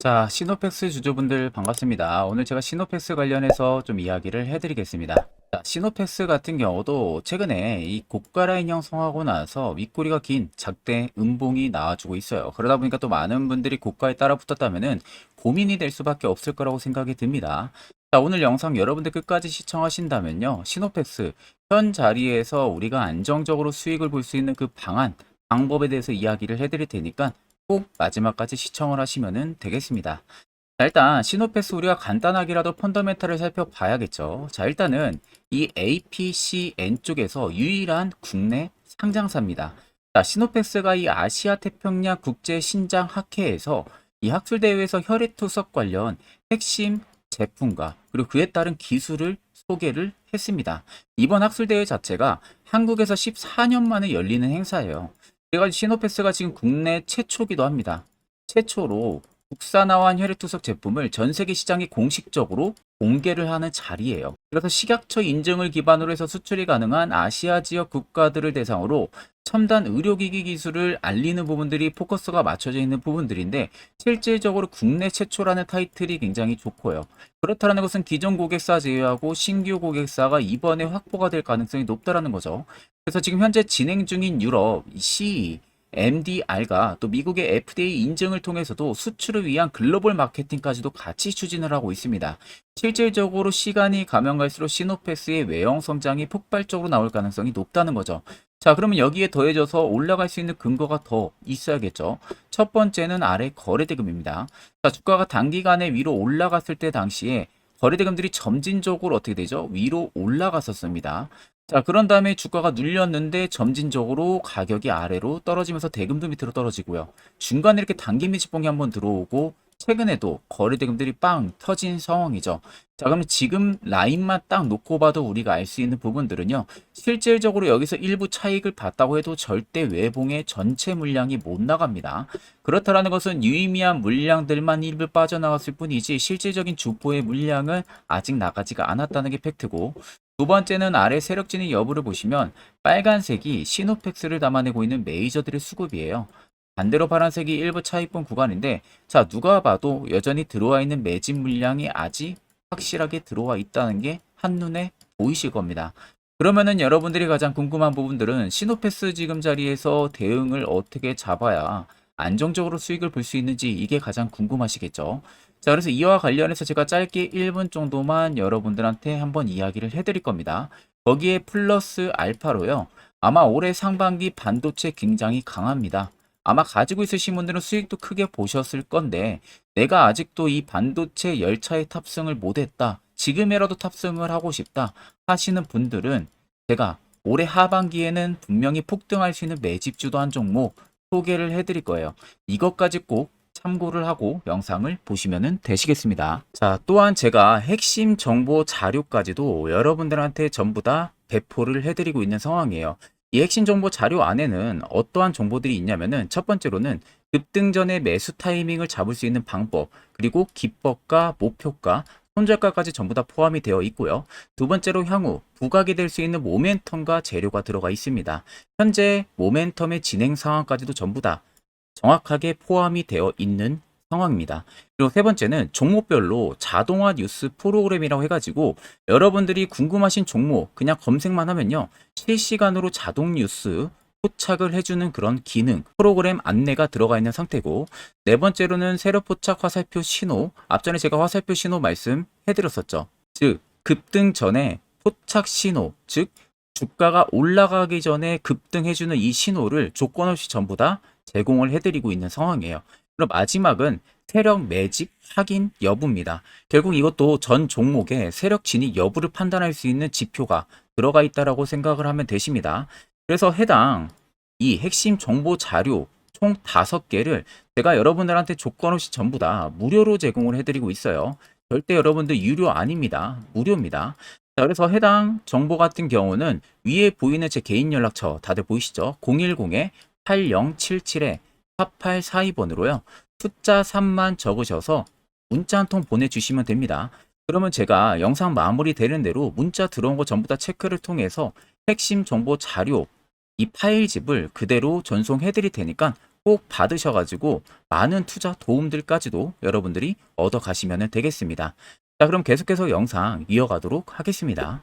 자, 시노팩스 주주분들 반갑습니다. 오늘 제가 시노팩스 관련해서 좀 이야기를 해드리겠습니다. 자, 시노팩스 같은 경우도 최근에 이 고가 라인 형성하고 나서 윗꼬리가 긴 작대 음봉이 나와주고 있어요. 그러다 보니까 또 많은 분들이 고가에 따라 붙었다면은 고민이 될 수밖에 없을 거라고 생각이 듭니다. 자, 오늘 영상 여러분들 끝까지 시청하신다면요. 시노팩스 현 자리에서 우리가 안정적으로 수익을 볼 수 있는 그 방안, 방법에 대해서 이야기를 해드릴 테니까 꼭 마지막까지 시청을 하시면 되겠습니다. 자, 일단 시노패스 우리가 간단하게라도 펀더멘탈을 살펴봐야겠죠. 자, 일단은 이 APCN 쪽에서 유일한 국내 상장사입니다. 자, 시노패스가 이 아시아 태평양 국제 신장 학회에서 이 학술 대회에서 혈액 투석 관련 핵심 제품과 그리고 그에 따른 기술을 소개를 했습니다. 이번 학술 대회 자체가 한국에서 14년 만에 열리는 행사예요. 그래가지고 시노패스가 지금 국내 최초기도 합니다. 최초로 국산화한 혈액투석 제품을 전 세계 시장에 공식적으로 공개를 하는 자리예요. 그래서 식약처 인증을 기반으로 해서 수출이 가능한 아시아 지역 국가들을 대상으로 첨단 의료기기 기술을 알리는 부분들이 포커스가 맞춰져 있는 부분들인데 실질적으로 국내 최초라는 타이틀이 굉장히 좋고요. 그렇다는 것은 기존 고객사 제외하고 신규 고객사가 이번에 확보가 될 가능성이 높다라는 거죠. 그래서 지금 현재 진행 중인 유럽 CE, MDR과 또 미국의 FDA 인증을 통해서도 수출을 위한 글로벌 마케팅까지도 같이 추진을 하고 있습니다. 실질적으로 시간이 가면 갈수록 시노패스의 외형 성장이 폭발적으로 나올 가능성이 높다는 거죠. 자, 그러면 여기에 더해져서 올라갈 수 있는 근거가 더 있어야겠죠. 첫 번째는 아래 거래대금입니다. 자, 주가가 단기간에 위로 올라갔을 때 당시에 거래대금들이 점진적으로 어떻게 되죠? 위로 올라갔었습니다. 자, 그런 다음에 주가가 눌렸는데 점진적으로 가격이 아래로 떨어지면서 대금도 밑으로 떨어지고요. 중간에 이렇게 단기 매집봉이 한번 들어오고 최근에도 거래 대금들이 빵 터진 상황이죠. 자, 그럼 지금 라인만 딱 놓고 봐도 우리가 알 수 있는 부분들은요. 실질적으로 여기서 일부 차익을 봤다고 해도 절대 외봉의 전체 물량이 못 나갑니다. 그렇다라는 것은 유의미한 물량들만 일부 빠져나갔을 뿐이지 실질적인 주포의 물량은 아직 나가지가 않았다는 게 팩트고 두 번째는 아래 세력진의 여부를 보시면 빨간색이 시노팩스를 담아내고 있는 메이저들의 수급이에요. 반대로 파란색이 일부 차익분 구간인데 자 누가 봐도 여전히 들어와 있는 매집 물량이 아직 확실하게 들어와 있다는 게 한눈에 보이실 겁니다. 그러면은 여러분들이 가장 궁금한 부분들은 시노패스 지금 자리에서 대응을 어떻게 잡아야 안정적으로 수익을 볼 수 있는지 이게 가장 궁금하시겠죠. 자, 그래서 이와 관련해서 제가 짧게 1분 정도만 여러분들한테 한번 이야기를 해드릴 겁니다. 거기에 플러스 알파로요. 아마 올해 상반기 반도체 굉장히 강합니다. 아마 가지고 있으신 분들은 수익도 크게 보셨을 건데 내가 아직도 이 반도체 열차에 탑승을 못했다. 지금이라도 탑승을 하고 싶다 하시는 분들은 제가 올해 하반기에는 분명히 폭등할 수 있는 매집주도 한 종목 소개를 해드릴 거예요. 이것까지 꼭 참고를 하고 영상을 보시면 되시겠습니다. 자, 또한 제가 핵심 정보 자료까지도 여러분들한테 전부 다 배포를 해드리고 있는 상황이에요. 이 핵심 정보 자료 안에는 어떠한 정보들이 있냐면은 첫 번째로는 급등 전에 매수 타이밍을 잡을 수 있는 방법, 그리고 기법과 목표가, 손절가까지 전부 다 포함이 되어 있고요. 두 번째로 향후 부각이 될 수 있는 모멘텀과 재료가 들어가 있습니다. 현재 모멘텀의 진행 상황까지도 전부 다 정확하게 포함이 되어 있는 상황입니다. 그리고 세 번째는 종목별로 자동화 뉴스 프로그램이라고 해가지고 여러분들이 궁금하신 종목 그냥 검색만 하면요. 실시간으로 자동 뉴스 포착을 해주는 그런 기능, 프로그램 안내가 들어가 있는 상태고 네 번째로는 세로 포착 화살표 신호, 앞전에 제가 화살표 신호 말씀해드렸었죠. 즉 급등 전에 포착 신호, 즉 주가가 올라가기 전에 급등해주는 이 신호를 조건 없이 전부 다 제공을 해드리고 있는 상황이에요. 그럼 마지막은 세력 매집 확인 여부입니다. 결국 이것도 전 종목의 세력 진입 여부를 판단할 수 있는 지표가 들어가 있다라고 생각을 하면 되십니다. 그래서 해당 이 핵심 정보 자료 총 다섯 개를 제가 여러분들한테 조건 없이 전부 다 무료로 제공을 해드리고 있어요. 절대 여러분들 유료 아닙니다. 무료입니다. 자, 그래서 해당 정보 같은 경우는 위에 보이는 제 개인 연락처 다들 보이시죠? 010에 8077에 4842번으로요. 숫자 3만 적으셔서 문자 한 통 보내주시면 됩니다. 그러면 제가 영상 마무리 되는 대로 문자 들어온 거 전부 다 체크를 통해서 핵심 정보 자료 이 파일집을 그대로 전송해 드릴 테니까 꼭 받으셔가지고 많은 투자 도움들까지도 여러분들이 얻어 가시면 되겠습니다. 자, 그럼 계속해서 영상 이어가도록 하겠습니다.